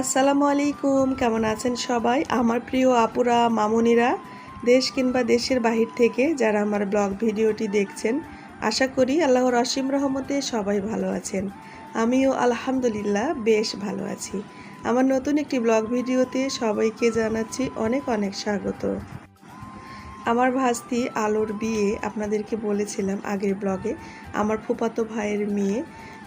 আসসালামু আলাইকুম, কেমন আছেন সবাই? আমার প্রিয় আপুরা, মামুনিরা, দেশ কিংবা দেশের বাহির থেকে যারা আমার ব্লগ ভিডিওটি দেখছেন, আশা করি আল্লাহর অসীম রহমতে সবাই ভালো আছেন। আমিও আলহামদুলিল্লাহ বেশ ভালো আছি। আমার নতুন একটি ব্লগ ভিডিওতে সবাইকে জানাচ্ছি অনেক অনেক স্বাগত। আমার ভাস্তি আলোর বিয়ে আপনাদেরকে বলেছিলাম আগের ব্লগে। আমার ফুপাতো ভাইয়ের মেয়ে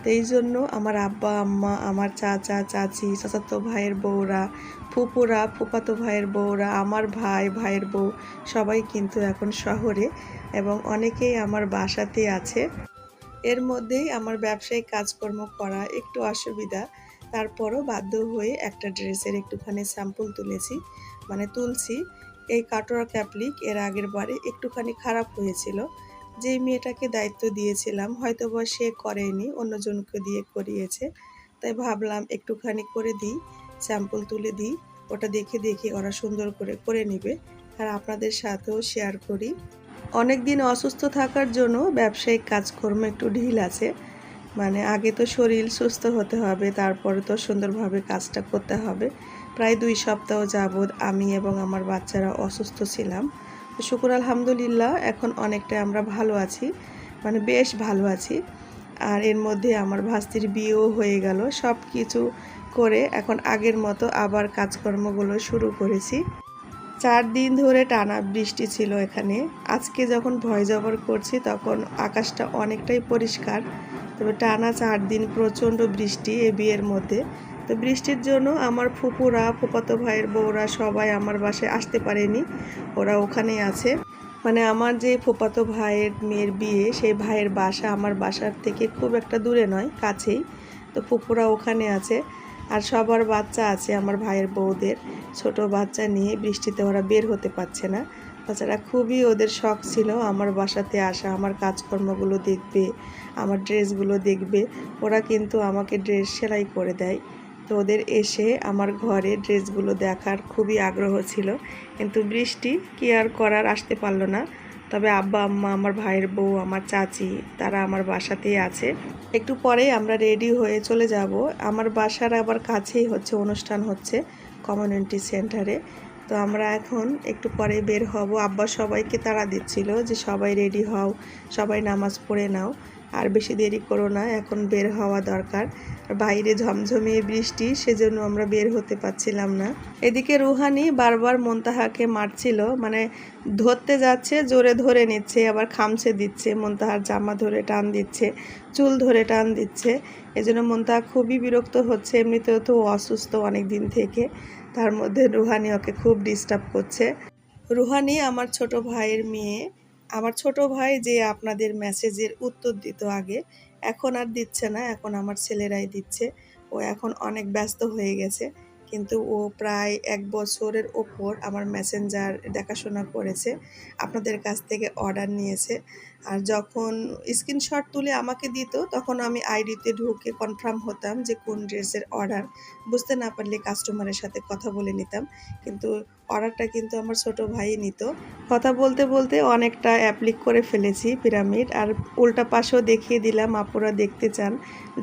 তো এই জন্য আমার আব্বা, আম্মা, আমার চাচা, চাচি, চাচাতো ভাইয়ের বউরা ফুপুরা ফুপাতো ভাইয়ের বউরা, আমার ভাই, ভাইয়ের বউ, সবাই কিন্তু এখন শহরে এবং অনেকেই আমার বাসাতে আছে। এর মধ্যেই আমার ব্যবসায়িক কাজকর্ম করা একটু অসুবিধা। তারপরও বাধ্য হয়ে একটা ড্রেসের একটুখানি স্যাম্পল তুলেছি মানে তুলছি। এই কাটোরা ক্যাপলিক এর আগের বারে একটুখানি খারাপ হয়েছিল। যেই মেয়েটাকে দায়িত্ব দিয়েছিলাম হয়তো বা সে করেনি, অন্যজনকে দিয়ে করিয়েছে। তাই ভাবলাম একটুখানি করে দিই, স্যাম্পল তুলে দিই, ওটা দেখে দেখে ওরা সুন্দর করে করে নেবে। আর আপনাদের সাথেও শেয়ার করি। অনেক দিন অসুস্থ থাকার জন্য ব্যবসায়িক কাজকর্ম একটু ঢিল আছে। মানে আগে তো শরীর সুস্থ হতে হবে, তারপরে তো সুন্দরভাবে কাজটা করতে হবে। প্রায় দুই সপ্তাহ যাবৎ আমি এবং আমার বাচ্চারা অসুস্থ ছিলাম। শুকুর আলহামদুলিল্লাহ, এখন অনেকটা আমরা ভালো আছি। মানে বেশ ভালো আছি। আর এর মধ্যে আমার ভাস্তির বিয়েও হয়ে গেল। সব কিছু করে এখন আগের মতো আবার কাজকর্মগুলো শুরু করেছি। চার দিন ধরে টানা বৃষ্টি ছিল এখানে। আজকে যখন ভয় জবর করছি, তখন আকাশটা অনেকটাই পরিষ্কার। তবে টানা চার দিন প্রচণ্ড বৃষ্টি এ বিয়ের মধ্যে। তো বৃষ্টির জন্য আমার ফুপুরা ফুপাতো ভাইয়ের বউরা সবাই আমার বাসায় আসতে পারেনি। ওরা ওখানেই আছে। মানে আমার যে ফুপাতো ভাইয়ের মেয়ের বিয়ে, সেই ভাইয়ের বাসা আমার বাসার থেকে খুব একটা দূরে নয়, কাছেই। তো ফুপুরা ওখানে আছে আর সবার বাচ্চা আছে আমার ভাইয়ের বউদের। ছোট বাচ্চা নিয়ে বৃষ্টিতে ওরা বের হতে পারছে না। তাছাড়া খুবই ওদের শখ ছিল আমার বাসাতে আসা, আমার কাজকর্মগুলো দেখবে, আমার ড্রেসগুলো দেখবে। ওরা কিন্তু আমাকে ড্রেস সেলাই করে দেয়। তো ওদের এসে আমার ঘরে ড্রেসগুলো দেখার খুবই আগ্রহ ছিল। কিন্তু বৃষ্টি কি আর করার আসতে পারল না। তবে আব্বা, আম্মা, আমার ভাইয়ের বউ, আমার চাচি, তারা আমার বাসাতেই আছে। একটু পরেই আমরা রেডি হয়ে চলে যাব। আমার বাসার আবার কাছেই হচ্ছে, অনুষ্ঠান হচ্ছে কমিউনিটি সেন্টারে। তো আমরা এখন একটু পরে বের হব। আব্বা সবাইকে তারা দিচ্ছিল যে সবাই রেডি হও, সবাই নামাজ পড়ে নাও। আর বেশি দেরি করো না, এখন বের হওয়া দরকার। বাইরে ঝমঝমিয়ে বৃষ্টি, সেজন্য আমরা বের হতে পারছিলাম না। এদিকে রুহানি বারবার মন্তাহাকে মারছিল মানে ধরতে যাচ্ছে, জোরে ধরে নিচ্ছে, আবার খামছে দিচ্ছে। মন্তাহার জামা ধরে টান দিচ্ছে, চুল ধরে টান দিচ্ছে। এজন্য মন্তাহা খুবই বিরক্ত হচ্ছে, এমনিতেও তো অসুস্থ অনেক দিন থেকে। তার মধ্যে রুহানি ওকে খুব ডিস্টার্ব করছে। রুহানি আমার ছোট ভাইয়ের মেয়ে আমার ছোট ভাই যে আপনাদের মেসেজের উত্তর দিত আগে, এখন আর দিচ্ছে না, এখন আমার ছেলেরাই দিচ্ছে। ও এখন অনেক ব্যস্ত হয়ে গেছে। কিন্তু ও প্রায় এক বছরের ওপর আমার মেসেঞ্জার দেখাশোনা করেছে, আপনাদের কাছ থেকে অর্ডার নিয়েছে। আর যখন স্ক্রিনশট তুলে আমাকে দিত, তখন আমি আইডিতে ঢুকে কনফার্ম হতাম যে কোন ড্রেসের অর্ডার বুঝতে না পারলে কাস্টমারের সাথে কথা বলে নিতাম। কিন্তু অর্ডারটা কিন্তু আমার ছোট ভাই নিত। কথা বলতে বলতে অনেকটা অ্যাপ্লিক করে ফেলেছি পিরামিড আর উল্টা পাশেও দেখিয়ে দিলাম, আপুরা দেখতে চান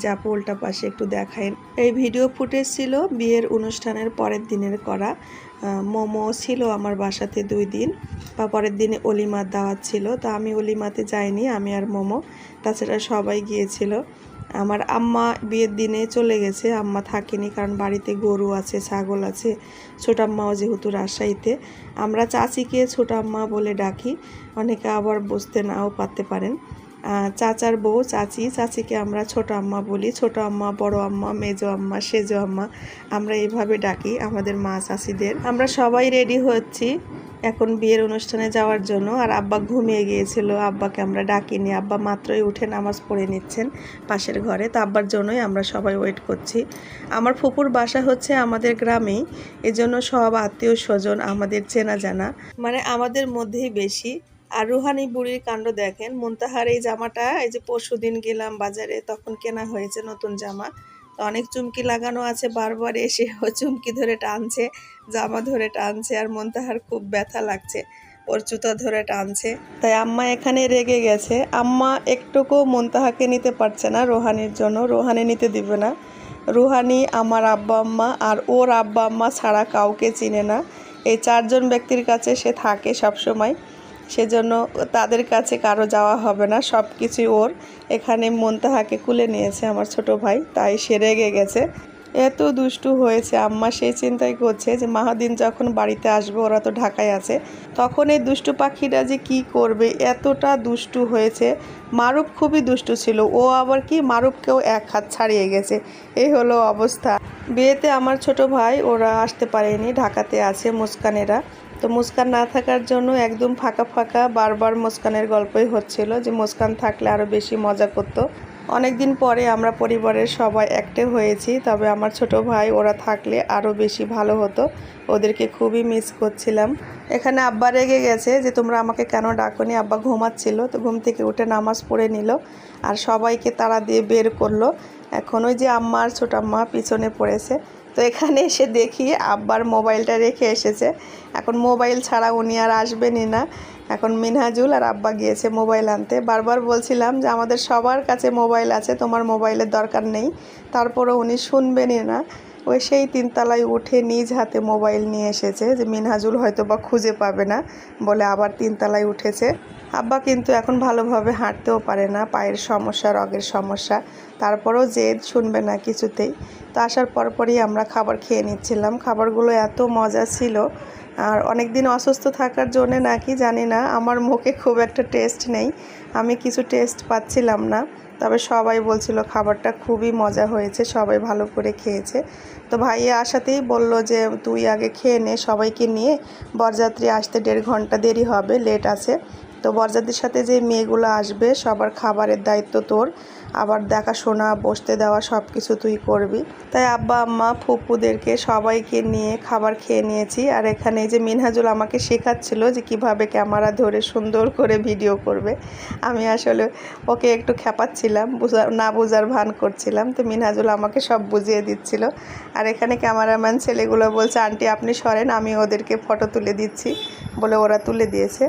যে আপু উল্টা পাশে একটু দেখায়। এই ভিডিও ফুটেজ ছিল বিয়ের অনুষ্ঠানের পরের দিনের করা মোমো ছিল আমার বাসাতে দুই দিন বা পরের দিনে অলিমার দাওয়াত ছিল। তো আমি অলিমাতে যাইনি, আমি আর মোমো। তাছাড়া সবাই গিয়েছিল। আমার আম্মা বিয়ের দিনে চলে গেছে, আম্মা থাকেনি কারণ বাড়িতে গরু আছে, ছাগল আছে, ছোট আম্মাও যেহেতু রাজশাহীতে। আমরা চাচিকে ছোট আম্মা বলে ডাকি, অনেকে আবার বুঝতে নাও পারতে পারেন। চাচার বউ, চাচি। চাচিকে আমরা ছোট আম্মা বলি। ছোট আম্মা, বড় আম্মা, মেজো আম্মা, সেজো আম্মা। আমরা এইভাবে ডাকি আমাদের মা চাচিদের। আমরা সবাই রেডি হচ্ছি এখন বিয়ের অনুষ্ঠানে যাওয়ার জন্য। আর আব্বা ঘুমিয়ে গিয়েছিল। আব্বাকে আমরা ডাকিনি। আব্বা মাত্রই উঠে নামাজ পড়ে নিচ্ছেন পাশের ঘরে। তো আব্বার জন্যই আমরা সবাই ওয়েট করছি। আমার ফুপুর বাসা হচ্ছে আমাদের গ্রামেই। এজন্য সব আত্মীয় স্বজন আমাদের চেনা জানা। মানে আমাদের মধ্যেই বেশি। আর রুহানি বুড়ির কাণ্ড দেখেন। মুনতাহার এই জামাটা, এই যে পরশু দিন গেলাম বাজারে, তখন কেনা হয়েছে নতুন জামা। তো অনেক চুমকি লাগানো আছে, বারবার এসে ও চুমকি ধরে টানছে, জামা ধরে টানছে আর মন্তাহার খুব ব্যথা লাগছে, ওর জুতা ধরে টানছে। তাই আম্মা এখানে রেগে গেছে। আম্মা একটুকু মন্তাহাকে নিতে পারছে না রোহানির জন্য, রোহানি নিতে দিবে না। রুহানি আমার আব্বা আম্মা আর ওর আব্বা আম্মা ছাড়া কাউকে চিনে না। এই চারজন ব্যক্তির কাছে সে থাকে সব সময় সেজন্য তাদের কাছে কারও যাওয়া হবে না। সব কিছুই ওর। এখানে মন্তাহাকে কুলে নিয়েছে আমার ছোট ভাই, তাই সে রেগে গেছে। এত দুষ্টু হয়েছে আম্মা সেই চিন্তাই করছে যে মাহাদিন যখন বাড়িতে আসবে, ওরা তো ঢাকায় আছে, তখন এই দুষ্টু পাখিরা যে কি করবে? এতটা দুষ্টু হয়েছে। মারুপ খুবই দুষ্টু ছিল। ও আবার কি? মারুপকেও এক হাত ছাড়িয়ে গেছে। এই হলো অবস্থা। বিয়েতে আমার ছোট ভাই, ওরা আসতে পারেনি। ঢাকাতে আছে মুস্কানেরা। তো মুস্কান না থাকার জন্য একদম ফাঁকা ফাঁকা বারবার মুস্কানের গল্পই হচ্ছিল যে মুস্কান থাকলে আরও বেশি মজা করতো। অনেক দিন পরে আমরা পরিবারের সবাই একটে হয়েছি, তবে আমার ছোট ভাই ওরা থাকলে আরও বেশি ভালো হতো। ওদেরকে খুবই মিস করছিলাম। এখানে আব্বা রেগে গেছে যে, তোমরা আমাকে কেন ডাকনি? আব্বা ঘুমাচ্ছিল, তো ঘুম থেকে উঠে নামাজ পড়ে নিল আর সবাইকে তারা দিয়ে বের করল। এখন ওই যে আম্মা আর ছোট আম্মা পিছনে পড়েছে। তো এখানে এসে দেখি আব্বার মোবাইলটা রেখে এসেছে। এখন মোবাইল ছাড়া উনি আর আসবেনই না। এখন মিনহাজুল আর আব্বা গিয়েছে মোবাইল আনতে। বারবার বলছিলাম যে আমাদের সবার কাছে মোবাইল আছে, তোমার মোবাইলের দরকার নেই। তারপরও উনি শুনবেনই না। ওই সেই তিনতলায় উঠে নিজ হাতে মোবাইল নিয়ে এসেছে যে মিনহাজুল হয়তো বা খুঁজে পাবে না বলে আবার তিনতলায় উঠেছে। আব্বা কিন্তু এখন ভালোভাবে হাঁটতেও পারে না, পায়ের সমস্যা, রগের সমস্যা, তারপরেও জেদ শুনবে না কিছুতেই। তো আসার পরপরই আমরা খাবার খেয়ে নিচ্ছিলাম। খাবারগুলো এত মজা ছিল। আর অনেক দিন অসুস্থ থাকার জন্যে নাকি জানি না, আমার মুখে খুব একটা টেস্ট নেই। আমি কিছু টেস্ট পাচ্ছিলাম না। তবে সবাই বলছিল খাবারটা খুবই মজা হয়েছে, সবাই ভালো করে খেয়েছে। তো ভাইয়া আসাতেই বলল যে, তুই আগে খেয়ে নে সবাইকে নিয়ে। বরযাত্রী আসতে দেড় ঘণ্টা দেরি হবে লেট আছে। তো বরযাত্রীর সাথে যে মেয়েগুলো আসবে, সবার খাবারের দায়িত্ব তোর। আবার দেখাশোনা, বসতে দেওয়া সব কিছু তুই করবি। তাই আব্বা, আম্মা ফুপুদেরকে সবাইকে নিয়ে খাবার খেয়ে নিয়েছি। আর এখানে যে মিনহাজুল আমাকে শেখাচ্ছিল যে কীভাবে ক্যামেরা ধরে সুন্দর করে ভিডিও করবে। আমি আসলে ওকে একটু খেপাচ্ছিলাম, বুঝা, না বোঝার ভান করছিলাম। তো মিনহাজুল আমাকে সব বুঝিয়ে দিচ্ছিল। আর এখানে ক্যামেরাম্যান ছেলেগুলো বলছে, আন্টি, আপনি সরেন, আমি ওদেরকে ফটো তুলে দিচ্ছি, বলে ওরা তুলে দিয়েছে।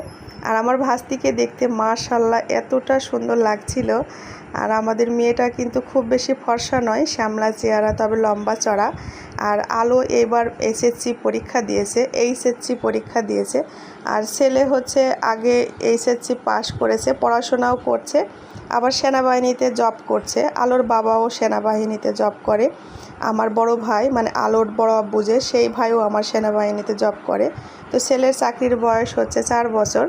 আর আমার ভাস্তিকে দেখতে মাশাল্লাহ এতটা সুন্দর লাগছিল আর আমাদের মেয়েটা কিন্তু খুব বেশি ফর্সা নয়, শ্যামলা চেহারা, তবে লম্বা চড়া। আর আলো এবার এসএসসি পরীক্ষা দিয়েছে এইচএসসি পরীক্ষা দিয়েছে। আর ছেলে হচ্ছে আগে এইচএসসি পাশ করেছে, পড়াশোনাও করছে, আবার সেনাবাহিনীতে জব করছে। আলোর বাবাও সেনাবাহিনীতে জব করে। আমার বড় ভাই মানে আলোর বড় যে, সেই ভাইও আমার সেনাবাহিনীতে জব করে। তো ছেলের চাকরির বয়স হচ্ছে চার বছর।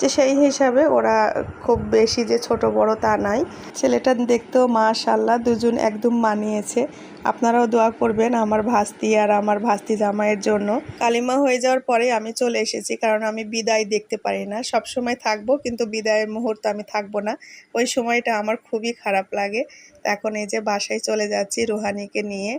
যে সেই হিসাবে ওরা খুব বেশি যে ছোট বড় তা নাই। ছেলেটা দেখতেও মাশাল্লাহ দুজন একদম মানিয়েছে। আপনারাও দোয়া করবেন আমার ভাস্তি আর আমার ভাস্তি জামাইয়ের জন্য। কালিমা হয়ে যাওয়ার পরে আমি চলে এসেছি কারণ আমি বিদায় দেখতে পারি না। সব সময় থাকব কিন্তু বিদায়ের মুহূর্তে আমি থাকব না। ওই সময়টা আমার খুবই খারাপ লাগে। এখন এই যে বাসায় চলে যাচ্ছি রুহানিকে নিয়ে।